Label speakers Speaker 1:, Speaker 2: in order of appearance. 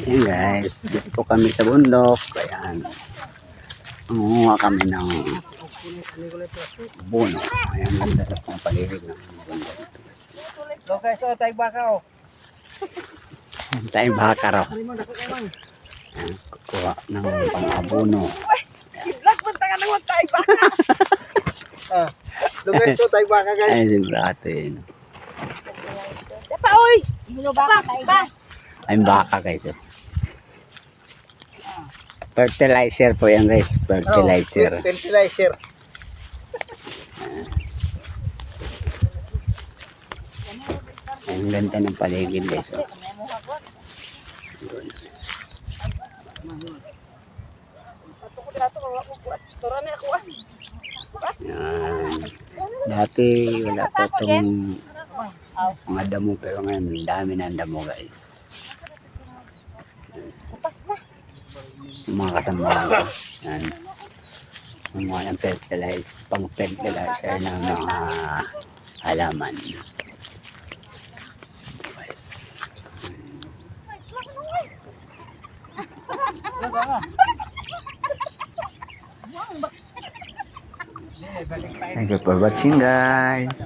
Speaker 1: Ayan guys, dito po kami sa bundok. Ayan. Mangunguha kami ng buno. Ayan, ganda na pong paligid ng bundok. dito, guys.
Speaker 2: Lo guys, oh, tayo baka oh.
Speaker 1: Tayong baka raw.
Speaker 2: Ano man?
Speaker 1: Ayan, kukuha ng pang-abono.
Speaker 3: Kidlat mo taga nang tayo ba?
Speaker 2: Ah. Lo guys, oh, tayo baka guys.
Speaker 1: Ay, siyempre atin.
Speaker 3: Dapa oy. Ano ba?
Speaker 1: Ay, baka guys. oh. Fertilizer po yan guys. Fertilizer.
Speaker 2: Oh, fertilizer.
Speaker 1: Ang ganda ng paligid guys. Oh. Yan. Dati wala pa itong mga damo pero ngayon dami ang damo guys. Mga kasama ko. Yan. Yung mga ng fertilize, pang fertilizer ng mga halaman. Guys. Thank you for watching guys.